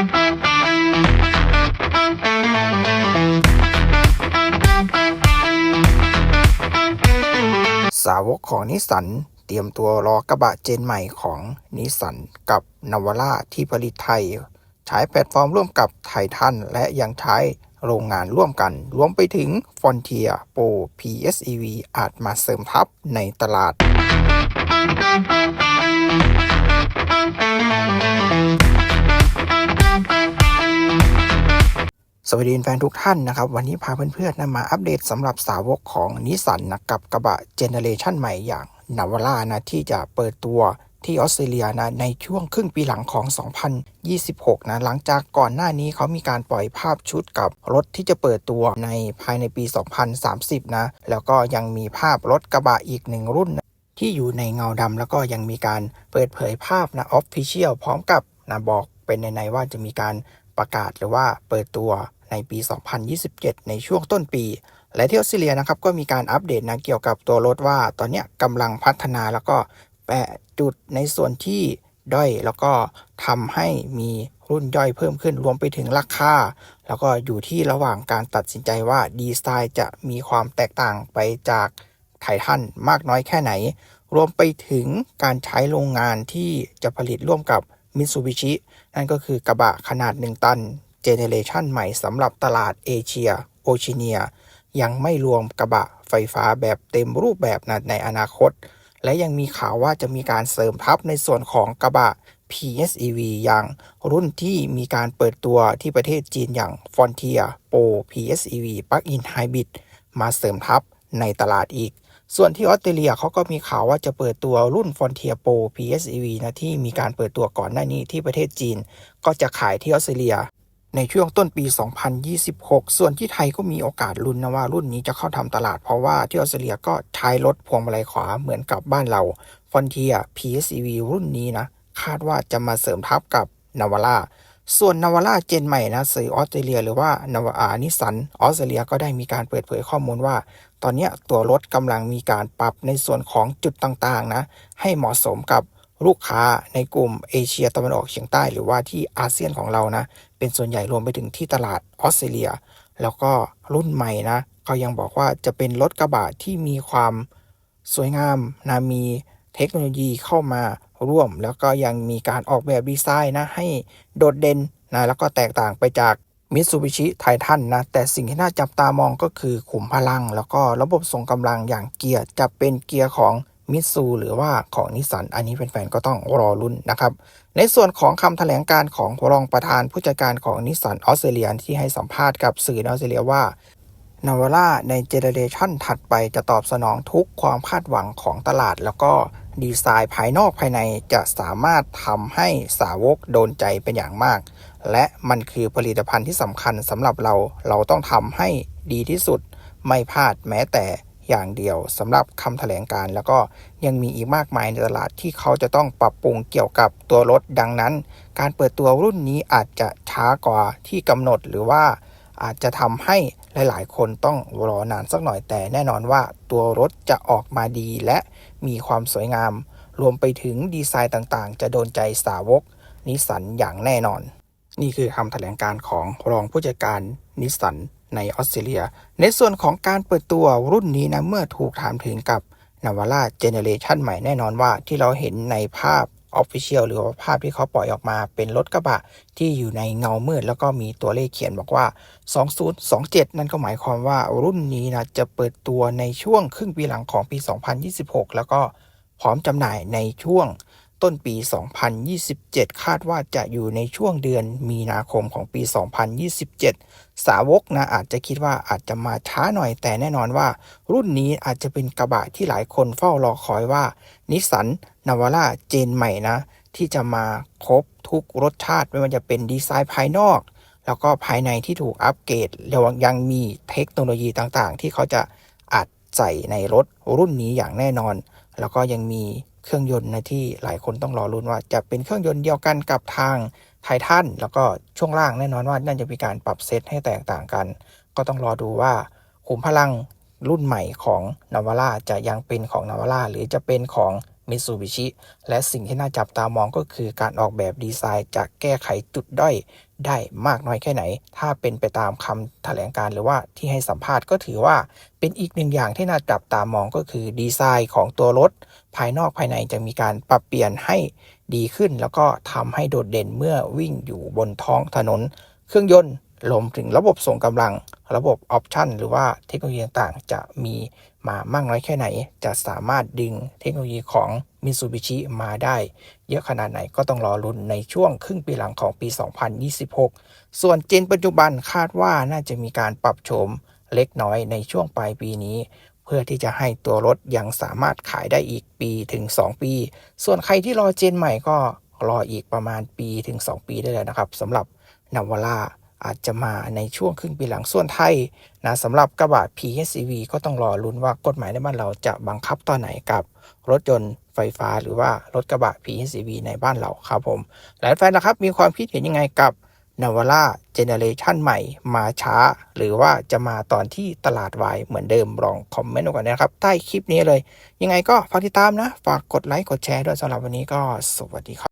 สาวกของนิสสันเตรียมตัวรอกระบะเจนใหม่ของนิสสันกับนาวาร่าที่ผลิตไทย ใช้แพลตฟอร์มร่วมกับไททันและยังใช้โรงงานร่วมกัน รวมไปถึง Frontier Pro PSEV อาจมาเสริมทัพในตลาด สวัสดีแฟนทุกท่านนะครับ วันนี้พาเพื่อนๆนะมาอัปเดตสำหรับสาวกของนิสสันนะกับกระบะเจเนเรชันใหม่อย่างนาวาร่านะที่จะเปิดตัวที่ออสเตรเลียนะในช่วงครึ่งปีหลังของ 2026 นะหลังจากก่อนหน้านี้เขามีการปล่อยภาพชุดกับรถที่จะเปิดตัวในภายในปี 2030 นะ แล้วก็ยังมีภาพรถกระบะอีกหนึ่งรุ่นนะที่อยู่ในเงาดำแล้วก็ยังมีการเปิดเผยภาพนะออฟฟิเชียลพร้อมกับนะบอก เป็นในๆว่าจะมีการประกาศหรือว่าเปิดตัวในปี 2027 ในช่วงต้นปี และที่ออสเตรเลียนะครับก็มีการอัปเดตนะเกี่ยวกับตัวรถว่า ตอนนี้กำลังพัฒนาแล้วก็แปะจุดในส่วนที่ด้อยแล้วก็ทำให้มีรุ่นย่อยเพิ่มขึ้นรวมไปถึงราคาแล้วก็อยู่ที่ระหว่างการตัดสินใจว่าดีไซน์จะมีความแตกต่างไปจากไททันมากน้อยแค่ไหน รวมไปถึงการใช้โรงงานที่จะผลิตร่วมกับมิตซูบิชิ นั่นก็คือกระบะขนาด 1 ตันเจเนเรชันใหม่สำหรับตลาดเอเชียโอชิเนีย ยังไม่รวมกระบะไฟฟ้าแบบเต็มรูปแบบนะในอนาคต และยังมีข่าวว่าจะมีการเสริมทับในส่วนของกระบะ PSEV อย่างรุ่นที่มีการเปิดตัวที่ประเทศจีนอย่าง Frontier Pro PSEV Plug-in Hybrid มาเสริมทับในตลาดอีก ส่วนที่ออสเตรเลียเขาก็มีข่าวว่าจะเปิดตัวรุ่น Frontier Pro PSEV นะที่มีการเปิดตัวก่อนหน้านี้ที่ประเทศจีน ก็จะขายที่ออสเตรเลีย ในช่วงต้นปี 2026 ส่วนที่ไทยก็มีโอกาสลุ้นนะว่ารุ่นนี้จะเข้าทำตลาดเพราะว่าที่ออสเตรเลียก็ใช้รถพวงมาลัยขวาเหมือนกับบ้านเรา Frontier PHEV รุ่นนี้นะคาดว่าจะมาเสริมทับกับนาวาร่า ส่วนนาวาร่าเจนใหม่นะสื่อออสเตรเลีย หรือว่านาวานิสันออสเตรเลียก็ได้มีการเปิดเผยข้อมูลว่า ตอนนี้ตัวรถกำลังมีการปรับในส่วนของจุดต่างๆนะให้เหมาะสมกับลูกค้าในกลุ่มเอเชียตะวันออกเฉียงใต้หรือว่าที่อาเซียนของเรานะ เป็นส่วนใหญ่รวมไปถึงที่ตลาดออสเตรเลีย แล้วก็รุ่นใหม่นะเขายังบอกว่าจะเป็นรถกระบะที่มีความสวยงามนะมีเทคโนโลยีเข้ามา ร่วม แล้วก็ยังมีการออกแบบดีไซน์นะให้โดดเด่นนะแล้วก็แตกต่างไปจากมิตซูบิชิไททันนะแต่สิ่งที่น่าจับตามองก็คือขุมพลัง แล้วก็ระบบส่งกำลังอย่างเกียร์จะเป็นเกียร์ของมิตซูหรือว่าของนิสสันอันนี้แฟนๆก็ต้องรอรุ่นนะครับ ในส่วนของคำแถลงการของรองประธานผู้จัดการของนิสสันออสเตรเลียที่ให้สัมภาษณ์กับสื่อออสเตรเลียว่านาวาร่าในเจเนเรชันถัดไปจะตอบสนองทุกความคาดหวังของตลาด แล้วก็ ดีไซน์ภายนอกภายในจะสามารถทำให้สาวกโดนใจเป็นอย่างมาก และมันคือผลิตภัณฑ์ที่สำคัญสำหรับเรา เราต้องทำให้ดีที่สุด ไม่พลาดแม้แต่อย่างเดียวสำหรับคำแถลงการ แล้วก็ยังมีอีกมากมายในตลาดที่เขาจะต้องปรับปรุงเกี่ยวกับตัวรถดังนั้น การเปิดตัวรุ่นนี้อาจจะช้ากว่าที่กำหนดหรือว่า อาจจะทำให้หลาย ๆ คนต้องรอนานสักหน่อยแต่แน่นอนว่าตัวรถจะออกมาดีและมีความสวยงาม รวมไปถึงดีไซน์ต่างๆ จะโดนใจสาวกนิสสันอย่างแน่นอน นี่คือคำแถลงการของรองผู้จัดการนิสสันในออสเตรเลีย ในส่วนของการเปิดตัวรุ่นนี้นะเมื่อถูกถามถึงกับนาวาร่าเจเนเรชันใหม่แน่นอนว่าที่เราเห็นในภาพ ออฟฟิเชียลหรือว่าภาพที่เขาปล่อยออกมาเป็นรถกระบะที่อยู่ในเงามืด แล้วก็มีตัวเลขเขียนบอกว่า 2027 นั่นก็หมายความว่ารุ่นนี้นะจะเปิดตัวในช่วงครึ่งปีหลังของปี 2026 แล้วก็พร้อมจำหน่ายในช่วง ต้นปี 2027 คาดว่าจะอยู่ในช่วงเดือนมีนาคมของปี 2027 สาวกนะอาจจะคิดว่าอาจจะมาช้าหน่อยแต่แน่นอนว่า รุ่นนี้อาจจะเป็นกระบะที่หลายคนเฝ้ารอคอยว่านิสสันนาวาร่าเจนใหม่นะ ที่จะมาครบทุกรสชาติ ไม่ว่าจะเป็นดีไซน์ภายนอก แล้วก็ภายในที่ถูกอัปเกรดแล้วยังมีเทคโนโลยีต่างๆ ที่เขาจะอัดใส่ในรถรุ่นนี้อย่างแน่นอน แล้วก็ยังมี เครื่องยนต์นะที่หลายคนต้องรอรุ้นว่าจะเป็นเครื่องยนต์เดียวกันกับทางไททันแล้วก็ช่วงล่างแน่นอนว่าน่าจะมีการปรับเซตให้แตกต่างกัน ก็ต้องรอดูว่าขุมพลังรุ่นใหม่ของนาวาร่าจะยังเป็นของนาวาร่าหรือจะเป็นของ Mitsubishi และสิ่งที่น่าจับตามองก็คือการออกแบบดีไซน์จะแก้ไขจุดด้อย ได้มากน้อยแค่ไหน ถ้าเป็นไปตามคำแถลงการหรือว่าที่ให้สัมภาษณ์ก็ถือว่าเป็นอีกหนึ่งอย่างที่น่าจับตามองก็คือดีไซน์ของตัวรถ ภายนอกภายในจะมีการปรับเปลี่ยนให้ดีขึ้น แล้วก็ทำให้โดดเด่นเมื่อวิ่งอยู่บนท้องถนน เครื่องยนต์รวมถึงระบบส่งกำลัง ระบบออปชันหรือว่าเทคโนโลยีต่างๆ จะมีมามากน้อยแค่ไหน จะสามารถดึงเทคโนโลยีของ Mitsubishi มาได้ เยอะขนาดไหนก็ต้องรอรุนในช่วงครึ่งปีหลังของปี 2026 ส่วนเจนปัจจุบันคาดว่าน่าจะมีการปรับโฉมเล็กน้อยในช่วงปลายปีนี้ เพื่อที่จะให้ตัวรถยังสามารถขายได้อีกปีถึง 2 ปี ส่วนใครที่รอเจนใหม่ก็รออีกประมาณปีถึง 2 ปีได้เลยนะครับสำหรับนาวาร่า อาจจะมาในช่วงครึ่งปีหลังส่วนไทยนะสำหรับกระบะ PHEV ก็ต้องรอลุ้นว่ากฎหมายในบ้านเราจะบังคับตอนไหนกับรถยนต์ไฟฟ้าหรือว่ารถกระบะ PHEV ในบ้านเราครับผม หลายแฟนนะครับมีความคิดเห็นยังไงกับนาวาร่าเจเนเรชันใหม่มาช้า หรือว่าจะมาตอนที่ตลาดวายเหมือนเดิมลองคอมเมนต์ก่อนนะครับ ใต้คลิปนี้เลย ยังไงก็ฝากติดตามนะ ฝากกดไลค์กดแชร์ด้วยสำหรับวันนี้ก็สวัสดีครับ